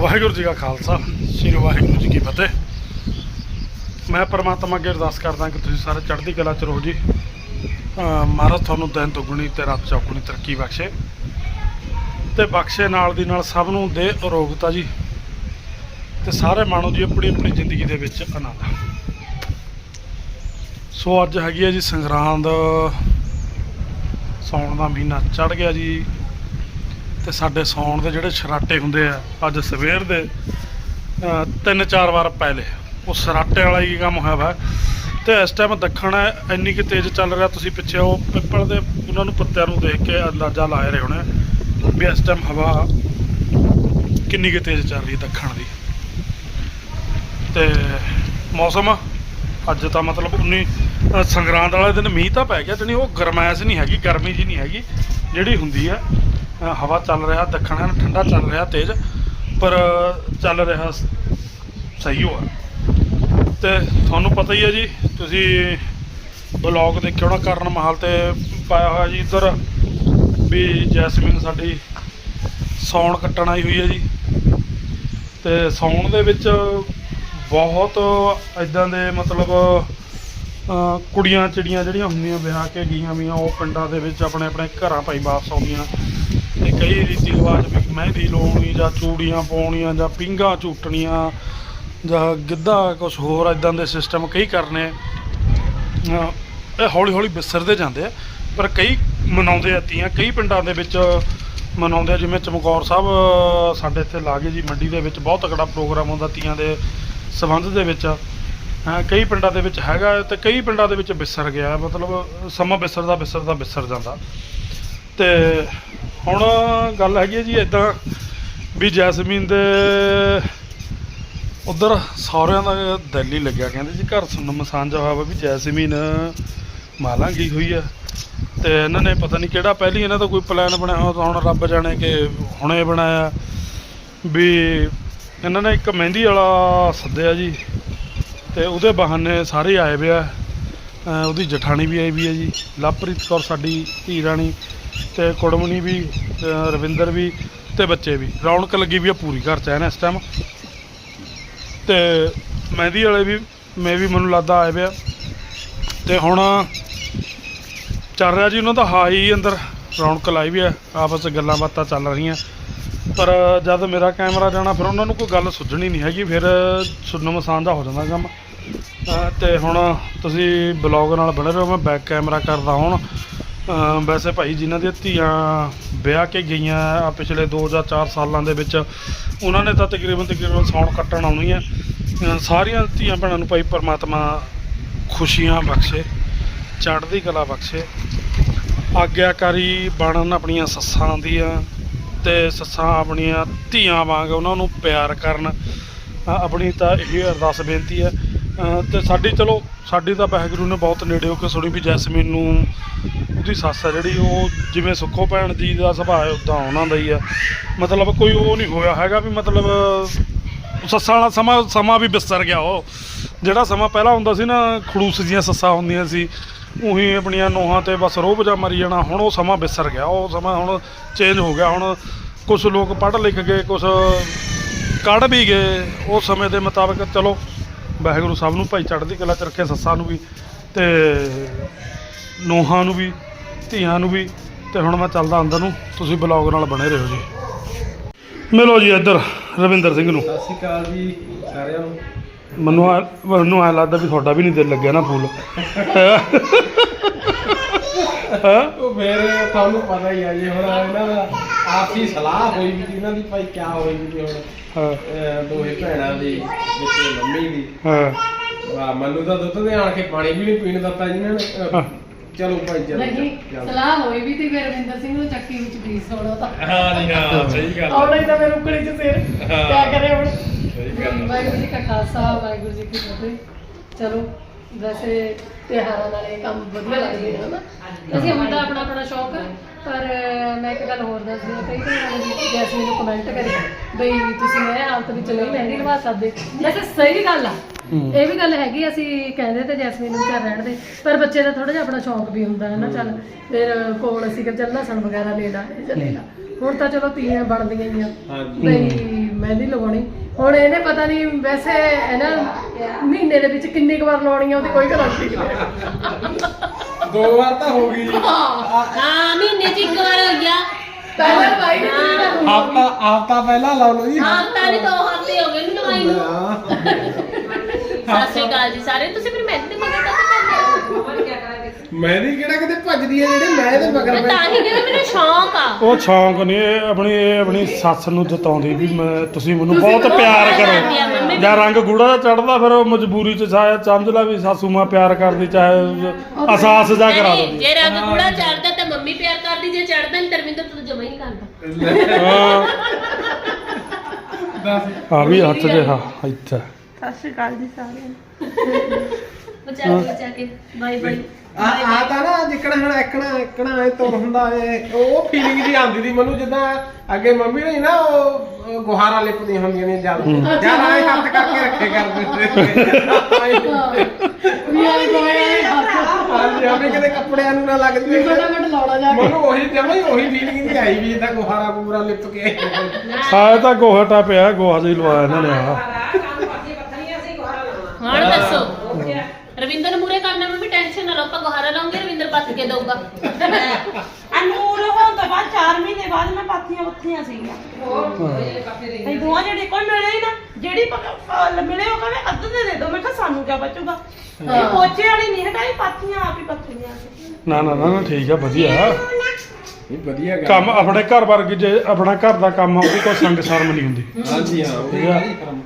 ਵਾਹਿਗੁਰੂ ਜੀ ਕਾ ਖਾਲਸਾ, ਸ੍ਰੀ ਵਾਹਿਗੁਰੂ ਜੀ ਕੀ ਫਤਿਹ। ਮੈਂ ਪਰਮਾਤਮਾ ਅੱਗੇ ਅਰਦਾਸ ਕਰਦਾ ਕਿ ਤੁਸੀਂ ਸਾਰੇ ਚੜ੍ਹਦੀ ਕਲਾ ਚ ਰਹੋ ਜੀ। ਮਹਾਰਾਜ ਤੁਹਾਨੂੰ ਦਿਨ ਦੁੱਗਣੀ ਤੇ ਰਾਤ ਚੌਗੁਣੀ ਤਰੱਕੀ ਬਖਸ਼ੇ। ਤੇ ਬਖਸ਼ੇ ਨਾਲ ਦੀ ਨਾਲ ਸਭ ਨੂੰ ਦੇ ਅਰੋਗਤਾ ਜੀ। ਤੇ ਸਾਰੇ ਮਾਣੋ ਜੀ ਆਪਣੀ ਆਪਣੀ ਜ਼ਿੰਦਗੀ ਦੇ ਵਿੱਚ ਆਨੰਦ। ਸੋ ਅੱਜ ਹੈਗੀ ਹੈ ਜੀ ਸੰਗਰਾਂਦ। ਸੌਣ ਦਾ ਮਹੀਨਾ ਚੜ ਗਿਆ ਜੀ। ਤੇ ਸਾਡੇ ਸੌਣ ਦੇ ਜਿਹੜੇ ਸਰਾਟੇ ਹੁੰਦੇ ਆ, ਅੱਜ ਸਵੇਰ ਦੇ ਤਿੰਨ ਚਾਰ ਵਾਰ ਪਹਿਲੇ ਉਹ ਸਰਾਟੇ ਵਾਲਾ ਹੀ ਕੰਮ ਹੋਇਆ ਵਾ। ਤੇ ਇਸ ਟਾਈਮ ਦੱਖਣ ਇੰਨੀ ਕਿ ਤੇਜ਼ ਚੱਲ ਰਿਹਾ, ਤੁਸੀਂ ਪਿੱਛੇ ਉਹ ਪਿੱਪਲ ਦੇ ਉਹਨਾਂ ਨੂੰ ਪੱਤਿਆਂ ਨੂੰ ਦੇਖ ਕੇ ਅੰਦਾਜ਼ਾ ਲਾ ਰਹੇ ਹੋਣੇ ਵੀ ਇਸ ਟਾਈਮ ਹਵਾ ਕਿੰਨੀ ਕਿ ਤੇਜ਼ ਚੱਲ ਰਹੀ ਦੱਖਣ ਦੀ। ਤੇ ਮੌਸਮ, ਅੱਜ ਤਾਂ ਮਤਲਬ 19 ਸੰਗਰਾਂਦ ਵਾਲੇ ਦਿਨ ਮੀਂਹ ਤਾਂ ਪੈ ਗਿਆ, ਜਣੀ ਉਹ ਗਰਮੈਸ਼ ਨਹੀਂ ਹੈਗੀ, ਗਰਮੀ ਜੀ ਨਹੀਂ ਹੈਗੀ, ਜਿਹੜੀ ਹੁੰਦੀ ਆ ਹਵਾ ਚੱਲ ਰਿਹਾ, ਦੱਖਣ ਐਨ ਠੰਡਾ ਚੱਲ ਰਿਹਾ, ਤੇਜ਼, ਪਰ ਚੱਲ ਰਿਹਾ ਸ- ਸਹੀ ਹੋਆ। ਤੇ ਤੁਹਾਨੂੰ ਪਤਾ ਹੀ ਹੈ ਜੀ, ਤੁਸੀਂ ਬਲੌਗ ਦੇਖਿਓ ਨਾ ਕਰਨ ਮਹਲ ਤੇ ਪਾਇਆ ਹੋਇਆ ਜੀ ਇੱਧਰ, ਵੀ ਜੈਸਮੀਨ ਸਾਡੀ ਸੌਣ ਕੱਟਣ ਆਈ ਹੋਈ ਹੈ ਜੀ। ਤੇ ਸੌਣ ਦੇ ਵਿੱਚ ਬਹੁਤ ਇਦਾਂ ਦੇ ਮਤਲਬ ਕੁੜੀਆਂ ਚਿੜੀਆਂ ਜਿਹੜੀਆਂ ਹੁੰਦੀਆਂ, ਵਿਆਹ ਕੇ ਗਈਆਂ ਵੀਆਂ, ਉਹ ਪਿੰਡਾਂ ਦੇ ਵਿੱਚ ਆਪਣੇ ਆਪਣੇ ਘਰਾਂ ਭਾਈ ਵਾਪਸ ਆਉਂਦੀਆਂ। ਤੇ ਕਈ ਰੀਤੀ ਰਿਵਾਜ ਵੀ ਮਹਿੰਦੀ ਲਾਉਣੀ ਜਾਂ ਚੂੜੀਆਂ ਪਾਉਣੀਆਂ ਜਾਂ ਪਿੰਗਾ ਝੂਟਣੀਆਂ ਜਾਂ ਗਿੱਧਾ ਕੁਝ ਹੋਰ ਇਦਾਂ ਦੇ ਸਿਸਟਮ ਕਈ ਕਰਨੇ। ਇਹ ਹੌਲੀ ਹੌਲੀ ਵਿਸਰਦੇ ਜਾਂਦੇ ਆ, ਪਰ ਕਈ ਮਨਾਉਂਦੇ ਆ ਤੀਆਂ, ਕਈ ਪਿੰਡਾਂ ਦੇ ਵਿੱਚ ਮਨਾਉਂਦੇ ਆ, ਜਿਵੇਂ ਚਮਕੌਰ ਸਾਹਿਬ ਸਾਡੇ ਇੱਥੇ ਲਾਗੇ ਜੀ ਮੰਡੀ ਦੇ ਵਿੱਚ ਬਹੁਤ ਤਕੜਾ ਪ੍ਰੋਗਰਾਮ ਹੁੰਦਾ ਤੀਆਂ ਦੇ ਸਬੰਧ ਦੇ ਵਿੱਚ। ਹਾਂ ਕਈ ਪਿੰਡਾਂ ਦੇ ਵਿੱਚ ਹੈਗਾ ਹੈ ਤੇ ਕਈ ਪਿੰਡਾਂ ਦੇ ਵਿੱਚ ਵਿਸਰ ਗਿਆ, ਮਤਲਬ ਸਮਾਂ ਵਿਸਰਦਾ ਵਿਸਰਦਾ ਵਿਸਰ ਜਾਂਦਾ। ਤੇ ਹੁਣ ਗੱਲ ਹੈਗੀ ਹੈ ਜੀ ਇਦਾਂ ਵੀ ਜੈਸਮੀਨ ਦੇ ਉਧਰ ਸਹੁਰਿਆਂ ਦਾ ਦਿਲ ਹੀ ਲੱਗਿਆ, ਕਹਿੰਦੇ ਜੀ ਘਰ ਸੁਣਨ ਮਸਾਂਜਾ ਹੋਇਆ ਵਾ ਵੀ ਜੈਸਮੀਨ ਮਾਲਾਂ ਗਈ ਹੋਈ ਆ। ਤੇ ਇਹਨਾਂ ਨੇ ਪਤਾ ਨਹੀਂ ਕਿਹੜਾ ਪਹਿਲੀ ਇਹਨਾਂ ਦਾ ਕੋਈ ਪਲਾਨ ਬਣਿਆ ਹੋਇਆ ਤਾਂ ਹੁਣ ਰੱਬ ਜਾਣੇ ਕਿ ਹੁਣੇ ਬਣਾਇਆ। ਵੀ ਇਹਨਾਂ ਨੇ ਇੱਕ ਮਹਿੰਦੀ ਵਾਲਾ ਸੱਦਿਆ ਜੀ ਤੇ ਉਹਦੇ ਬਹਾਨੇ ਸਾਰੇ ਆਏ ਵੇ ਆ। ਉਹਦੀ ਜਠਾਣੀ ਵੀ ਆਈ ਵੀ ਹੈ ਜੀ। ਲਵਪ੍ਰੀਤ ਕੌਰ ਸਾਡੀ ਧੀ ਰਾਣੀ। ਤੇ ਕੁੜਮਣੀ ਵੀ ਰਵਿੰਦਰ ਵੀ, ਤੇ ਬੱਚੇ ਵੀ। ਰੌਣਕ ਲੱਗੀ ਵੀ ਆ ਪੂਰੀ ਘਰ ਚ ਐਨ ਇਸ ਟਾਈਮ ਤੇ ਮਹਿੰਦੀ ਵਾਲੇ ਵੀ, ਮੈਂ ਵੀ, ਮੈਨੂੰ ਲੱਗਦਾ ਆਏ ਪਿਆ ਆ। ਤੇ ਹੁਣ ਚੱਲ ਰਿਹਾ ਜੀ, ਉਹਨਾਂ ਦਾ ਹਾਈ ਅੰਦਰ। ਰੌਣਕ ਲਾਈ ਵੀ ਆ, ਆਪਸ 'ਚ ਗੱਲਾਂ ਬਾਤਾਂ ਚੱਲ ਰਹੀਆਂ। ਪਰ ਜਦ ਮੇਰਾ ਕੈਮਰਾ ਜਾਣਾ, ਫਿਰ ਉਹਨਾਂ ਨੂੰ ਕੋਈ ਗੱਲ ਸੁਝਣੀ ਨਹੀਂ ਹੈਗੀ, ਫਿਰ ਸੁਣਨ ਮਸਾਨ ਦਾ ਹੋ ਜਾਂਦਾ ਕੰਮ। ਅਹ ਤੇ ਹੁਣ ਤੁਸੀਂ ਬਲੌਗ ਨਾਲ ਬਣੇ ਰਹੋ, ਮੈਂ ਬੈਕ ਕੈਮਰਾ ਕਰਦਾ ਹੁਣ। ਵੈਸੇ ਭਾਈ ਜਿਨ੍ਹਾਂ ਦੀਆਂ ਧੀਆਂ ਵਿਆਹ ਕੇ ਗਈਆਂ ਆ ਪਿਛਲੇ 2 ਜਾਂ 4 ਸਾਲਾਂ ਦੇ ਵਿੱਚ, ਉਹਨਾਂ ਨੇ ਤਾਂ ਤਕਰੀਬਨ ਤਕਰੀਬਨ ਸੌਣ ਕੱਟਣ ਆਉਣੀ ਹੈ ਸਾਰੀਆਂ ਧੀਆਂ ਭੈਣਾਂ ਨੂੰ ਭਾਈ ਪਰਮਾਤਮਾ ਖੁਸ਼ੀਆਂ ਬਖਸ਼ੇ, ਚੜ੍ਹਦੀ ਕਲਾ ਬਖਸ਼ੇ, ਆਗਿਆਕਾਰੀ ਬਣਨ ਆਪਣੀਆਂ ਸੱਸਾਂ ਦੀਆਂ ਤੇ ਸੱਸਾਂ ਆਪਣੀਆਂ ਧੀਆਂ ਵਾਂਗ ਉਹਨਾਂ ਨੂੰ ਪਿਆਰ ਕਰਨ। ਆਪਣੀ ਤਾਂ ਇਹ ਅਰਦਾਸ ਬੇਨਤੀ ਹੈ ਤੇ ਸਾਡੀ ਚਲੋ, ਸਾਡੀ ਤਾਂ ਵਾਹਿਗੁਰੂ ਨੇ ਬਹੁਤ ਨੇੜੇ ਹੋ ਕੇ ਸੁਣੀ ਵੀ ਜੈਸਮੀਨ ਨੂੰ ਉਹਦੀ ਸੱਸ ਹੈ ਜਿਹੜੀ, ਉਹ ਜਿਵੇਂ ਸੁੱਖੋ ਭੈਣ ਜੀ ਦਾ ਸੁਭਾਅ ਹੈ ਉਦਾਂ ਉਹਨਾਂ ਦਾ ਹੀ ਹੈ। ਮਤਲਬ ਕੋਈ ਉਹ ਨਹੀਂ ਹੋਇਆ ਹੈਗਾ ਵੀ ਮਤਲਬ ਸੱਸਾਂ ਵਾਲਾ ਸਮਾਂ ਸਮਾਂ ਵੀ ਬਿਸਰ ਗਿਆ ਉਹ। ਜਿਹੜਾ ਸਮਾਂ ਪਹਿਲਾਂ ਹੁੰਦਾ ਸੀ ਨਾ, ਖੜੂਸ ਜੀਆਂ ਸੱਸਾਂ ਹੁੰਦੀਆਂ ਸੀ, ਉਹੀ ਆਪਣੀਆਂ ਨੋਹਾਂ ਤੇ ਬਸ ਰੋਹ ਜਾ ਮਰੀ ਜਾਣਾ, ਹੁਣ ਉਹ ਸਮਾਂ ਬਿਸਰ ਗਿਆ, ਉਹ ਸਮਾਂ ਹੁਣ ਚੇਂਜ ਹੋ ਗਿਆ, ਹੁਣ ਕੁਝ ਲੋਕ ਪੜ੍ਹ ਲਿਖ ਗਏ ਕੁਝ ਕੱਢ ਵੀ ਗਏ ਉਹ ਸਮੇਂ ਦੇ ਮੁਤਾਬਕ ਚਲੋ ਵਾਹਿਗੁਰੂ ਸਭ ਨੂੰ ਭਾਈ ਚੜ੍ਹਦੀ ਕਲਾ ਚ ਰੱਖੇ ਸੱਸਾਂ ਨੂੰ ਵੀ ਤੇ ਨੋਹਾਂ ਨੂੰ ਵੀ ਧੀਆਂ ਨੂੰ ਵੀ ਤੇ ਹੁਣ ਮੈਂ ਚੱਲਦਾ ਅੰਦਰ ਨੂੰ ਤੁਸੀਂ ਬਲੌਗ ਨਾਲ ਬਣੇ ਰਹੋ ਜੀ। ਮਿਲੋ ਜੀ ਇੱਧਰ ਰਵਿੰਦਰ ਸਿੰਘ ਨੂੰ। ਸਤਿ ਸ਼੍ਰੀ ਅਕਾਲ ਜੀ ਸਾਰਿਆਂ ਨੂੰ। ਮੈਨੂੰ ਆ ਮੈਨੂੰ ਐ ਲੱਗਦਾ ਵੀ ਤੁਹਾਡਾ ਵੀ ਨਹੀਂ ਦਿਲ ਲੱਗਿਆ ਨਾ ਫੂਲ। ਹਾਂ ਉਹ ਫਿਰ ਤੁਹਾਨੂੰ ਪਤਾ ਹੀ ਆ ਜੀ ਹੁਣ ਇਹਨਾਂ ਦਾ ਆਪਸੀ ਸਲਾਹ ਹੋਈ ਵੀ ਇਹਨਾਂ ਦੀ ਭਾਈ ਕਿਆ ਹੋਈ ਵੀ ਹੁਣ ਹਾਂ। ਅਹ ਦੋਹੇ ਭੈਣਾਂ ਦੀ ਵਿੱਚ ਮੰਮੀ ਦੀ। ਹਾਂ। ਵਾਹ ਮੈਨੂੰ ਤਾਂ ਦੁੱਧ ਦੇ ਆਣ ਕੇ ਪਾਣੀ ਵੀ ਨਹੀਂ ਪੀਣ ਦਿੱਤਾ ਜੀ ਇਹਨਾਂ ਨੇ। ਅਹ ਹਾਂ। ਚਲੋ ਭਾਈ ਚਲੋ ਨਹੀਂ ਚਲੋ। ਸਲਾਹ ਹੋਈ ਵੀ ਤੇ ਫਿਰ ਰਵਿੰਦਰ ਸਿੰਘ ਨੂੰ ਚੱਕੀ ਵਿੱਚ ਫੀਸ ਹੋਣਾ ਤਾਂ। ਹਾਂ ਜੀ ਹਾਂ ਸਹੀ ਗੱਲ ਆਉਣਾ ਹੀ ਤਾਂ ਮੇਰੇ ਉਕਲੀ ਚ ਸਿਰ। ਕਿਆ ਕਰੇ ਹੁਣ? ਸਹੀ ਗੱਲ। ਵਾਹਿਗੁਰੂ ਜੀ ਕਾ ਖਾਲਸਾ ਵਾਹਿਗੁਰੂ ਜੀ ਕੀ ਫਤਿਹ। ਚਲੋ ਵੈਸੇ ਤਿਉਹਾਰਾਂ ਨਾਲ ਇਹ ਕੰਮ ਵਧੀਆ ਲੱਗਦੇ ਹਨਾ? ਅਸੀਂ ਹੁੰਦਾ ਆਪਣਾ ਆਪਣਾ ਸ਼ੌਕ ਪਰ ਮੈਂ ਇੱਕ ਗੱਲ ਹੋਰ ਦੱਸਦੀ ਹਾਂ ਕਈ ਵਾਰ ਜੈਸਮੀਨ ਨੂੰ ਕਮੈਂਟ ਕਰੀ ਬਈ ਤੁਸੀਂ ਇਹ ਹਾਲਤ ਵਿੱਚ ਨਹੀਂ ਮਹਿੰਦੀ ਲਵਾ ਸਕਦੇ। ਵੈਸੇ ਸਹੀ ਗੱਲ ਆ। ਇਹ ਵੀ ਗੱਲ ਹੈਗੀ ਅਸੀਂ ਕਹਿੰਦੇ ਤੇ ਜੈਸਮੀਨ ਨੂੰ ਚੱਲ ਰਹਿਣ ਦੇ ਪਰ ਬੱਚੇ ਦਾ ਥੋੜਾ ਜਿਹਾ ਆਪਣਾ ਸ਼ੌਂਕ ਵੀ ਹੁੰਦਾ ਹੈ ਨਾ ਚੱਲ ਫਿਰ ਕੋਲ ਅਸੀਂ ਕਿ ਚੱਲ ਲਸਣ ਵਗੈਰਾ ਲੈ ਲਾ ਇਹ ਚੱਲ ਲੈ ਲਾ। ਹੁਣ ਤਾਂ ਚਲੋ ਤੀਆਂ ਬਣਦੀਆਂ ਹੀ ਆ। ਹਾਂਜੀ। ਬਈ ਮਹਿੰਦੀ ਲਵਾਉਣੀ ਹੁਣ ਇਹਨੇ ਪਤਾ ਨਹੀਂ ਵੈਸੇ ਹੈ ਨਾ ਮਹੀਨੇ ਦੇ ਵਿੱਚ ਕਿੰਨੀ ਕੁ ਵਾਰ ਲਾਉਣੀ ਆ ਉਹਦੀ ਕੋਈ ਗਾਰੰਟੀ ਨਹੀਂ ਦੋ ਵਾਰ ਤਾਂ ਹੋ ਗਈ ਹਾਂ ਮਹੀਨੇ ਚ ਇੱਕ ਵਾਰ ਹੋ ਗਿਆ। ਪਹਿਲਾਂ ਭਾਈ ਨੇ। ਤੂੰ ਹਫਤਾ ਹਫਤਾ ਪਹਿਲਾਂ ਲਾ ਲਓ ਜੀ। ਹਫ਼ਤਾ ਨਹੀਂ ਦੋ ਹਫ਼ਤੇ ਹੋ ਗਏ ਨੂੰ ਨਵਾਈ ਨੂੰ। ਸਤਿ ਸ਼੍ਰੀ ਅਕਾਲ ਜੀ ਸਾਰੇ। ਤੁਸੀਂ ਫਿਰ ਕਾਹਤੋਂ ਕਰਦੇ ਮੈਂ ਵੀ ਕਿਹੜਾ ਕਿਤੇ ਭੱਜਦੀ ਹੈ ਜਿਹੜੇ ਮੈਂ ਇਹਦੇ ਮਗਰ ਮੈਂ ਤਾਂ ਹੀ ਕਹਿੰਦਾ ਮੈਨੂੰ ਸ਼ੌਂਕ ਆ। ਉਹ ਸ਼ੌਂਕ ਨਹੀਂ ਇਹ ਆਪਣੀ ਇਹ ਆਪਣੀ ਸੱਸ ਨੂੰ ਜਤਾਉਂਦੀ ਵੀ ਮੈਂ ਤੁਸੀਂ ਮੈਨੂੰ ਬਹੁਤ ਪਿਆਰ ਕਰੋ। ਜਾਂ ਰੰਗ ਗੂੜਾ ਚੜਦਾ ਫਿਰ ਉਹ ਮਜਬੂਰੀ ਚ ਸ਼ਾਇਦ ਸਮਝ ਲਾ ਵੀ ਸਾਸੂ ਮਾਂ ਪਿਆਰ ਕਰਦੀ ਚਾਹੇ ਅਹਿਸਾਸ ਜਾ ਕਰਾ ਨਹੀਂ, ਦਿੰਦੀ। ਜੇ ਰੰਗ ਗੂੜਾ ਚੜਦਾ ਤਾਂ ਮੰਮੀ ਪਿਆਰ ਕਰਦੀ ਜੇ ਚੜਦਾ ਨਹੀਂ ਤਰਵਿੰਦਰ ਤੂੰ ਜਮਾ ਹੀ ਨਹੀਂ ਕਰਦਾ। ਹਾਂ। ਦੱਸ ਆ ਵੀ ਹੱਥ ਜੇ ਹਾਂ ਇੱਥੇ। ਸਤਿ ਸ਼੍ਰੀ ਅਕਾਲ ਜੀ ਸਾਰਿਆਂ ਨੂੰ। ਬਚਾ ਕੇ ਬਚਾ ਕੇ। ਬਾਈ ਬਾਈ ਆ ਆ ਤਾਂ ਨਾ ਜਿੱਕਣਾ ਹੁਣ ਐਕਣਾ ਐਕਣਾ ਇਹ ਤੁਰ ਹੁੰਦਾ ਏ। ਉਹ ਫੀਲਿੰਗ ਜੀ ਆਉਂਦੀ ਦੀ ਮੈਨੂੰ ਜਿੱਦਾਂ ਅੱਗੇ ਮੰਮੀ ਨੇ ਨਾ ਉਹ ਉਹ ਗੁਹਾਰਾਂ ਲਿਪਦੀਆਂ ਹੁੰਦੀਆਂ ਨੇ ਜਦ ਜਦ ਆਏ ਹੱਥ ਕਰਕੇ ਰੱਖੇ ਕਰਦੇ ਵੀ ਆਏ ਕੋਈ ਆਏ ਹੱਥ। ਹਾਂਜੀ ਆਪੇ ਕਿਤੇ ਕੱਪੜਿਆਂ ਨੂੰ ਨਾ ਲੱਗ ਵੀ ਜਵੇ ਫਟਾਫਟ ਲਾਉਣਾ ਜਾ ਕੇ। ਮੈਨੂੰ ਉਹੀ ਜਮਾ ਹੀ ਉਹੀ ਫੀਲਿੰਗ ਨਹੀਂ ਆਈ ਵੀ ਇਹਦਾ ਗੁਹਾਰਾ ਗੁਹਾਰਾ ਲਿਪ ਕੇ। ਤਾਂ ਗੋਹਾ ਪਿਆ ਹੀ ਲਵਾਇਆ ਇਹਨਾਂ ਨੇ ਆ। ਹੁਣ ਦੱਸੋ। ਰਵਿੰਦਰ ਮੂਰੇ ਕਰਨਾ ਮੈਂ ਵੀ ਟੈਨਸ਼ਨ ਨਾ ਲਓ ਆਪਾਂ ਗੁਹਾਰਾ ਲਾਉਂਗੇ ਰਵਿੰਦਰ ਪੱਤ ਕੇ ਦਊਗਾ। ਅਨੂਰ ਹੋਣ ਤੋਂ ਬਾਅਦ 4 ਮਹੀਨੇ ਬਾਅਦ ਮੈਂ ਪਾਥੀਆਂ ਉੱਥੀਆਂ ਸੀਗੀਆਂ। ਇਹ ਦੋਹਾਂ ਜਿਹੜੇ ਕੋਈ ਮਿਲੇ ਹੀ ਨਾ ਜਿਹੜੀ ਪ- ਪ- ਮਿਲੇ ਉਹ ਕਹਿੰਦੇ ਅੱਧ ਦੇ ਦੇ ਦਿਓ ਮੈਂ ਕਿਹਾ ਸਾਨੂੰ ਕਿਆ ਬਚੂਗਾ? ਇਹ ਪੋਚੇ ਵਾਲੀ ਨਹੀਂ ਹਟਾਈ ਪਾਥੀਆਂ ਆਪ ਹੀ ਪੱਥੀਆਂ ਸੀ। ਨਾ ਨਾ ਨਾ ਨਾ ਠੀਕ ਆ ਵਧੀਆ। ਇਹ ਵਧੀਆ ਗੱਲ ਕੰਮ ਆਪਣੇ ਘਰ ਵਰਗੀ ਜੇ ਆਪਣਾ ਘਰ ਦਾ ਕੰਮ ਆ ਉਹਦੀ ਕੋਈ ਸੰਗ ਸ਼ਰਮ ਨਹੀਂ ਹੁੰਦੀ। ਹਾਂਜੀ ਹਾਂ ਉਹ ਠੀਕ ਆ।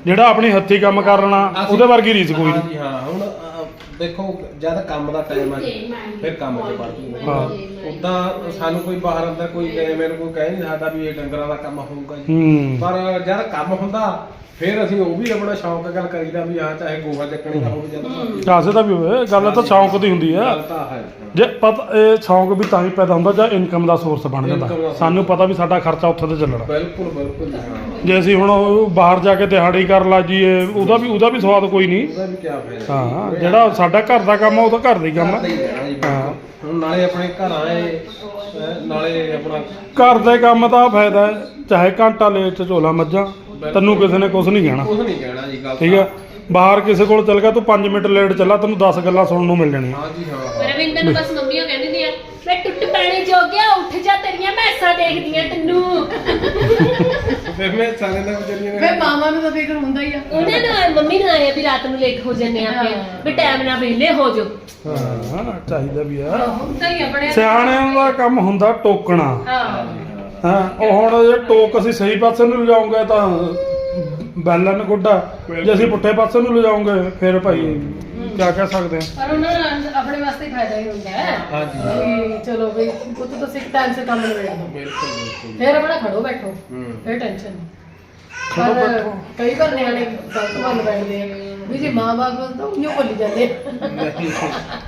ਜਿਹੜਾ ਆਪਣੀ ਹੱਥੀ ਕੰਮ ਕਰਨਾ ਉਹਦੇ ਵਰਗੀ ਰੀਸ ਕੋਈ ਨਹੀਂ। ਹਾਂਜੀ ਹਾਂ ਹੁਣ ਦੇਖੋ ਜਦ ਕੰਮ ਦਾ ਟਾਈਮ ਆ ਜੀ, ਫਿਰ ਕੰਮ 'ਚ ਵੜ ਜੂਗਾ ਹਾਂ ਉਦਾਂ ਸਾਨੂੰ ਕੋਈ ਬਾਹਰ ਅੰਦਰ ਕੋਈ ਗਏ ਮੈਨੂੰ ਕੋਈ ਕਹਿ ਨਹੀਂ ਸਕਦਾ ਵੀ ਇਹ ਡੰਗਰਾਂ ਦਾ ਕੰਮ ਹੋਊਗਾ ਜੀ। ਹੂੰ। ਪਰ ਜਦ ਕੰਮ ਹੁੰਦਾ ਫਿਰ ਅਸੀਂ ਉਹ ਵੀ ਆਪਣਾ ਸ਼ੌਂਕ ਗੱਲ ਕਰੀਦਾ ਵੀ ਆ ਚਾਹੇ ਗੋਹਾ ਚੱਕਣੀ ਦਾ ਹੋਵੇ ਮਰਜ਼ੀ। ਕਾਸੇ ਦਾ ਵੀ ਹੋਵੇ ਗੱਲ ਤਾਂ ਸ਼ੌਂਕ ਦੀ ਹੁੰਦੀ ਆ। ਗੱਲ ਤਾਂ ਹੈ। ਜੇ ਪਤਾ ਇਹ ਸ਼ੌਂਕ ਵੀ ਤਾਂ ਹੀ ਪੈਦਾ ਹੁੰਦਾ ਜਾਂ ਇਨਕਮ ਦਾ ਸੋਰਸ ਬਣ Income ਜਾਂਦਾ ਸਾਨੂੰ ਪਤਾ ਵੀ ਸਾਡਾ ਖਰਚਾ ਉੱਥੇ ਤੇ ਚੱਲਣਾ। ਬਿਲਕੁਲ ਬਿਲਕੁਲ ਜੀ, ਹਾਂ। ਜੇ ਅਸੀਂ ਹੁਣ ਉਹ ਬਾਹਰ ਜਾ ਕੇ ਦਿਹਾੜੀ ਕਰ ਲਾ ਜੀਏ ਉਹਦਾ ਵੀ ਉਹਦਾ ਵੀ ਸਵਾਦ ਕੋਈ ਨਹੀਂ। ਉਹਦਾ ਵੀ ਕੀ ਫਾਇਦਾ। ਹਾਂ ਜਿਹੜਾ ਸਾਡਾ ਘਰ ਦਾ ਕੰਮ ਆ ਉਹ ਤਾਂ ਘਰ ਦਾ ਹੀ ਕੰਮ ਆ। ਹੀ ਰਹਿਣਾ ਜੀ, ਹਾਂ। ਹੁਣ ਨਾਲੇ ਆਪਣੇ ਘਰਾਂ ਏ ਅਹ, ਨਾਲੇ ਆਪਣਾ ਘਰ ਦੇ ਕੰਮ ਦਾ ਫਾਇਦਾ ਹੈ ਚਾਹੇ ਘੰਟਾ ਲੇਟ ਚ ਝੋਲਾ ਮੱਝਾਂ ਤੈਨੂੰ ਕਿਸੇ ਨੇ ਕੁਝ ਨਹੀਂ ਕਹਿਣਾ। ਕੁਝ ਨਹੀਂ ਕਹਿਣਾ ਜੀ ਗੱਲ ਠੀਕ ਆ? ਬਾਹਰ ਕਿਸੇ ਕੋਲ ਚੱਲ ਗਿਆ ਤੂੰ 5 ਮਿੰਟ ਲੇਟ ਚੱਲਾ ਤੈਨੂੰ 10 ਗੱਲਾਂ ਸੁਣਨ ਨੂੰ ਮਿਲ ਜਾਣੀਆਂ। ਹਾਂ ਜੀ ਹਾਂ ਰਵਿੰਦਰ ਨੂੰ ਬਸ ਮੰਮੀ ਉਹ ਕਹਿੰਦੀ ਮੈਂ ਟੁੱਟ ਪੈਣੀ ਜੋ ਗਿਆ ਉੱਠ ਜਾ ਤੇਰੀਆਂ ਮੈਸਾਂ ਦੇਖਦੀਆਂ ਤੈਨੂੰ। ਫਿਰ ਮੈਂ ਸਾਰੇ ਵਿਚਾਰੀਆਂ ਵੇ ਨੇ ਮਾਮਾ ਨੂੰ ਤਾਂ ਫਿਕਰ ਹੁੰਦਾ ਹੀ ਆ। ਉਹਨਾਂ ਨੂੰ ਮੰਮੀ ਨੂੰ ਆਇਆ ਵੀ ਰਾਤ ਨੂੰ ਲੇਟ ਹੋ ਜੰਨੇ ਆ ਫਿਰ ਵੀ ਟਾਈਮ ਨਾਲ ਵਿਹਲੇ ਹੋ ਜਾਓ। ਹਾਂ ਚਾਹੀਦਾ ਵੀ ਆ। ਹੁੰਦਾ ਹੀ ਆਪਣੇ ਸਿਆਣਿਆਂ ਦਾ ਕੰਮ ਹੁੰਦਾ ਟੋਕਣਾ। ਹਾਂ। ਹਾਂ ਉਹ ਹੁਣ ਜੇ ਟੋਕ ਅਸੀਂ ਸਹੀ ਪਾਸੇ ਨੂੰ ਲਿਜਾਉਂਗੇ ਤਾਂ ਬੈਲਨ ਗੁੱਡਾ ਜੇ ਅਸੀਂ ਪੁੱਠੇ ਪਾਸੇ ਨੂੰ ਲਿਜਾਉਂਗੇ ਫਿਰ ਭਾਈ ਕੀ ਕਹਿ ਸਕਦੇ ਆ? ਪਰ ਉਹਨਾਂ ਨੂੰ ਆਪਣੇ ਵਾਸਤੇ ਫਾਇਦਾ ਹੀ ਹੁੰਦਾ ਹੈ। ਹਾਂ ਜੀ ਵੀ ਚਲੋ ਵੀ ਪੁੱਤ ਤੁਸੀਂ ਟਾਈਮ ਸੇ ਕੰਮ ਨਿਬੇੜ ਦੋ ਬਿਲਕੁਲ ਬਿਲਕੁਲ। ਫਿਰ ਆਪਣਾ ਖੜੋ ਬੈਠੋ। ਹੂੰ। ਫਿਰ ਟੈਨਸ਼ਨ ਨਹੀਂ। ਖੜੋ ਪਰ ਬੈਠੋ। ਕਈ ਵਾਰ ਨਿਆਣੇ ਗਲਤ ਮੰਨ ਬੈਠਦੇ ਆ ਵੀ ਜੇ ਮਾਂ-ਬਾਪ ਤਾਂ ਉਹਨੂੰ ਭੁੱਲ ਜਾਂਦੇ ਆ। ਨਹੀਂ,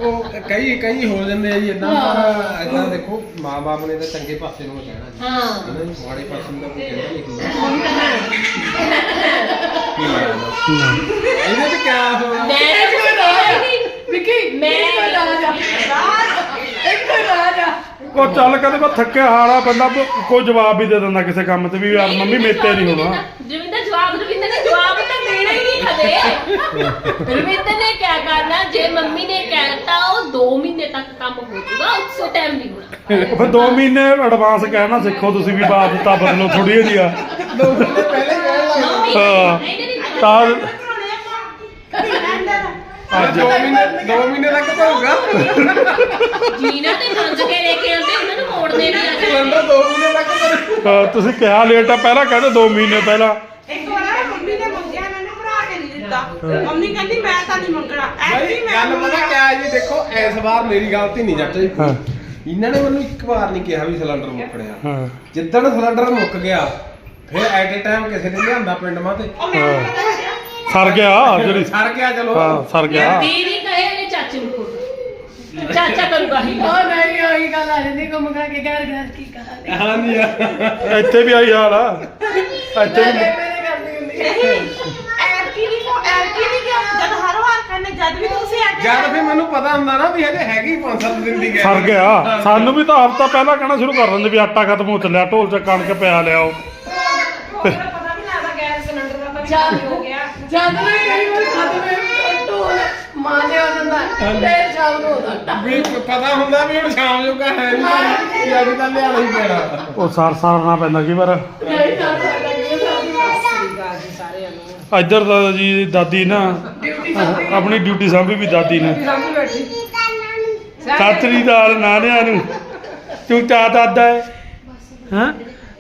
ਉਹ ਕਈ ਕਈ ਹੋ ਜਾਂਦੇ ਆ ਜੀ ਇਦਾਂ ਪਰ ਇਦਾਂ ਦੇਖੋ ਮਾਂ-ਬਾਪ ਨੇ ਤਾਂ ਚੰਗੇ ਪਾਸੇ ਨੂੰ ਕਹਿਣਾ ਜੀ। ਹਾਂ। ਇਹਨਾਂ ਨੂੰ ਮਾੜੇ ਪਾਸੇ ਨੂੰ ਤਾਂ ਕੋਈ ਕਹਿੰਦਾ ਨਹੀਂ ਹੁੰਦਾ। ਉਹੀ ਤਾਂ ਹੈ। ਕੀ ਇਹਦੇ ਤੇ ਕਿਆ ਹੋਣਾ? ਮੈਂ ਕੋਈ ਰਾਜ ਆ। ਵਿੱਕੀ ਮੈਂ- ਇੱਕ ਕੋਈ ਰਾਜ ਰਾਜ। ਆ ਉਹ ਚੱਲ ਕਦੇ ਮੈਂ ਥੱਕਿਆ ਹਾਰਾ ਬੰਦਾ ਕੋਈ ਜਵਾਬ ਵੀ ਦੇ ਦਿੰਦਾ ਕਿਸੇ ਕੰਮ ਤੇ ਵੀ ਯਾਰ ਮੰਮੀ ਮੇਤੇ ਨਹੀਂ ਹੋਣਾ। ਰਵਿੰਦਰ ਜਵਾਬ ਰਵਿੰਦਰ ਨੇ ਜਵਾਬ ਤਾਂ ਦੇਣਾ ਹੀ ਨਹੀਂ ਕਦੇ ਰਵਿੰਦਰ ਨੇ ਕਿਆ ਕਰਨਾ ਜੇ ਮੰਮੀ ਨੇ ਕਹਿਤਾ ਉਹ 2 ਮਹੀਨੇ ਤੱਕ ਕੰਮ ਹੋ ਜਾਊਗਾ ਉਸੇ ਟਾਈਮ ਨਹੀਂ ਹੋਣਾ। ਉਹ ਫਿਰ 2 ਮਹੀਨੇ ਐਡਵਾਂਸ ਕਹਿਣਾ ਸਿੱਖੋ ਤੁਸੀਂ ਵੀ ਬਾਤ ਦਿੱਤਾ ਬਦਲੋ ਥੋੜੀ ਜਿਹੀ ਆ। ਦੋ ਮਹੀਨੇ ਪਹਿਲੇ ਕਹਿਣ ਲੱਗ ਮੰਮੀ ਹਾਂ। ਨਹੀਂ ਨਹੀਂ ਨਹੀਂ। ਤਾਂ ਅੱਜ 2 ਮਹੀਨੇ 2 ਮਹੀਨੇ ਤੱਕ ਭਰੂਗਾ। ਜੀਨਾ ਤੇ ਗੰਜ ਕੇ ਲੈ ਕੇ ਆਉਂਦੇ ਉਹਨਾਂ ਨੂੰ ਮੋੜਦੇ ਨਹੀਂ ਅੱਜ। ਸਿਲੰਡਰ 2 ਮਹੀਨੇ ਤੱਕ ਭਰੂ ਅਹ ਤੁਸੀਂ ਕਿਹਾ ਲੇਟ ਆ ਪਹਿਲਾਂ ਕਹਿੰਦੇ 2 ਮਹੀਨੇ ਪਹਿਲਾਂ। ਇੱਕ ਵਾਰ ਨਾ ਮੰਮੀ ਨੇ ਮੰਗਿਆ ਮੈਨੂੰ ਭਰਾ ਕੇ ਨਹੀਂ ਦਿੱਤਾ। ਮੰਮੀ ਕਹਿੰਦੀ ਮੈਂ ਤਾਂ ਨਹੀਂ ਮੰਗਣਾ। ਐਸੀ ਮੈਂ ਗੱਲ ਪਤਾ ਕਿਆ ਹੈ ਜੀ ਦੇਖੋ ਇਸ ਵਾਰ ਮੇਰੀ ਗਲਤੀ ਨਹੀਂ ਜੱਟ ਜੀ। ਹਾਂ। ਇਹਨਾਂ ਨੇ ਮੈਨੂੰ ਇੱਕ ਵਾਰ ਨਹੀਂ ਕਿਹਾ ਵੀ ਸਿਲੰਡਰ ਮੁੱਕਣਿਆ। ਹਾਂ। ਜਿੱਦਣ ਸਿਲੰਡਰ ਮੁੱਕ ਗਿਆ ਫਿਰ ਐਟ ਏ ਟਾਈਮ ਕਿਸੇ ਨੇ ਲਿਆਂਦਾ ਪਿੰਡ ਮਾ ਤੇ ਉਹ ਮੈਨੂੰ ਪਤਾ ਲੱਗਿਆ। ਸਰ ਗਿਆ ਜਿਹੜੀ ਸਰ ਗਿਆ ਚਲੋ। ਹਾਂ ਸਰ ਗਿਆ। ਦੀਦੀ ਕਹੇ ਨੇ ਚਾਚੇ ਨੂੰ ਖੋਲ ਚਾਚਾ ਕਰੂਗਾ ਹੀ। ਉਹ ਨਹੀਂ ਉਹੀ ਗੱਲ ਆ ਜਾਂਦੀ ਘੁੰਮ ਕੇ ਘਰ ਘਰ ਕੀ ਕਹਾਣੀ ਹਾਂਜੀ ਆ। ਇੱਥੇ ਵੀ ਆਈ ਹਾਲ ਆ। ਇੱਥੇ ਵੀ ਮੇਰੇ ਕਰਦੀ ਹੁੰਦੀ ਹੈ ਨਹੀਂ ਐਰਕੀ ਨਹੀਂ ਕੋ ਐਰਕੀ ਨਹੀਂ ਗਿਆ ਜਦ ਹਰ ਵਾਰ ਕਹਿੰਦੇ ਜਦ ਵੀ ਤੁਸੀਂ ਆ ਜਦ ਫਿਰ ਮੈਨੂੰ ਪਤਾ ਹੁੰਦਾ ਨਾ ਵੀ ਹਜੇ ਹੈਗੀ 5-7 ਦਿਨ ਦੀ ਸਰ ਗਿਆ। ਸਾਨੂੰ ਵੀ ਤਾਂ ਹਫਤਾ ਪਹਿਲਾਂ ਕਹਿਣਾ ਸ਼ੁਰੂ ਕਰ ਦਿੰਦੇ ਵੀ ਆਟਾ ਖਤਮ ਹੋ ਚੱਲਿਆ ਢੋਲ ਚ ਕਣਕ ਪਿਆ ਲਿਆਓ। ਪਤਾ ਵੀ ਲੱਗਦਾ ਗੈਸ ਜਦ ਹੋ ਗਿਆ। ਜਦ ਵੀ ਕਈ ਵਾਰ ਖਾਤੇ ਵਿੱਚ ਢੋਲ ਮਾਨੇ ਹੋ ਜਾਂਦਾ ਹੈ, ਤੇ ਸ਼ਾਮ ਨੂੰ ਹੋ ਜਾਂਦਾ ਵੀ ਪਤਾ ਹੁੰਦਾ ਵੀ ਹੁਣ ਸ਼ਾਮ ਨੂੰ ਕਾ ਹੈ ਨਹੀਂ ਕਿ ਅੱਜ ਤਾਂ ਲਿਆਣਾ ਹੀ ਪੈਣਾ। ਉਹ ਸਾਰ ਸਾਰਨਾ ਪੈਂਦਾ ਕਈ ਵਾਰ ਨਹੀਂ ਕਰ ਸਕਦਾ ਕਿ ਇੱਧਰ ਦਾ ਜੀ ਦਾਦੀ ਨਾ ਆਪਣੀ ਡਿਊਟੀ ਸਾਂਭੀ ਵੀ ਦਾਦੀ ਨੇ। ਸਾਹਮਣੇ ਬੈਠੀ। ਸਾਤਰੀ ਦਾਲ ਨਾਨਿਆਂ ਨੂੰ। ਤੂੰ ਚਾ ਦਾਦਾ ਹੈ? ਹੈਂ?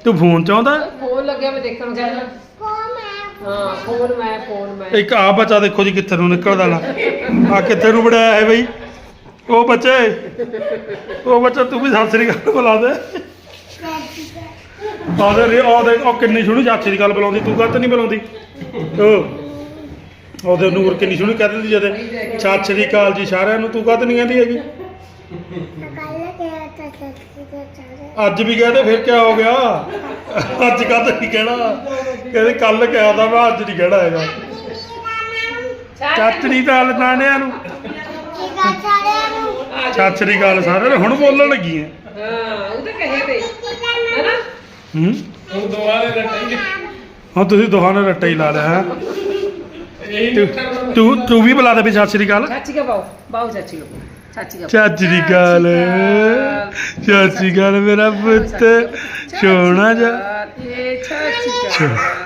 ਤੂੰ ਫੋਨ ਚਾਹੁੰਦਾ? ਫੋਨ ਲੱਗਿਆ ਮੈਂ ਦੇਖਣ ਗਿਆ ਹਾਂ ਫੋਨ ਮੈਂ ਫੋਨ ਮੈਂ। ਇੱਕ ਆ ਬੱਚਾ ਦੇਖੋ ਜੀ ਕਿੱਥੇ ਨੂੰ ਨਿਕਲਦਾ ਲਾ। ਆ ਕਿੱਥੇ ਨੂੰ ਬਣਾਇਆ ਹੈ ਬਈ? ਉਹ ਬੱਚੇ, ਉਹ ਬੱਚਾ ਤੂੰ ਵੀ ਸਤਿ ਸ੍ਰੀ ਅਕਾਲ ਬੁਲਾ ਦੇ। ਆਦੇ ਰੇ ਉਹ ਉਹ ਕਿੰਨੀ ਸੋਹਣੀ ਚਾਚੀ ਦੀ ਗੱਲ ਬੁਲਾਉਂਦੀ, ਤੂੰ ਗੱਤ ਨਹੀਂ ਬੁਲਾਉਂਦੀ। ਉਹ ਉਹਦੇ ਨੂਰ ਕਿੰਨੀ ਸੋਹਣੀ ਕਹਿ ਦਿੰਦੀ ਜਦੇ ਸਤਿ ਸ੍ਰੀ ਅਕਾਲ ਜੀ ਸਾਰਿਆਂ ਨੂੰ, ਤੂੰ ਗੱਤ ਨਹੀਂ ਕਹਿੰਦੀ ਹੈਗੀ। ਅੱਜ ਵੀ ਕਹਦੇ ਫਿਰ ਕੀ ਹੋ ਗਿਆ? ਅੱਜ ਕੱਲ ਨਹੀਂ ਕਹਿਣਾ? ਕਹਿੰਦੇ ਕੱਲ ਕਿਹਾ ਤਾਂ ਮੈਂ ਅੱਜ ਨਹੀਂ ਕਹਿਣਾ ਹੈਗਾ। ਚਾਚਰੀ ਦਾਲ ਨਾਨਿਆਂ ਨੂੰ। ਚਾਚਰੀ ਗੱਲ ਸਾਰਿਆਂ ਨੇ ਹੁਣ ਬੋਲਣ ਲੱਗੀ ਐ ਹਾਂ ਉਹ ਤਾਂ ਕਹੇ ਤੇ। ਹੈਨਾ? ਹੂੰ? ਹੁਣ ਦੁਬਾਰੇ ਰੱਟਾਂਗੇ ਹੁਣ ਤੁਸੀਂ ਦੋਹਾਂ ਨੇ ਰੱਟਾ ਹੀ ਲਾ ਲਿਆ ਹੈ? ਤੂੰ- ਤੂੰ ਵੀ ਬੁਲਾ ਦੇ ਵੀ ਸ੍ਰੀ ਅਕਾਲ ਚਾਚੀ ਕਾ ਬਾਉ ਬਾਉ ਚਾਚੀ ਕਾ। ਚਾਚੀ ਚਾਚਰੀ ਗੱਲ। ਚਾਚਰੀ ਗੱਲ ਮੇਰਾ ਪੁੱਤ। ਸੋਹਣਾ ਜਾ। ਇਹ ਚਾਚੀ ਅੱਛਾ।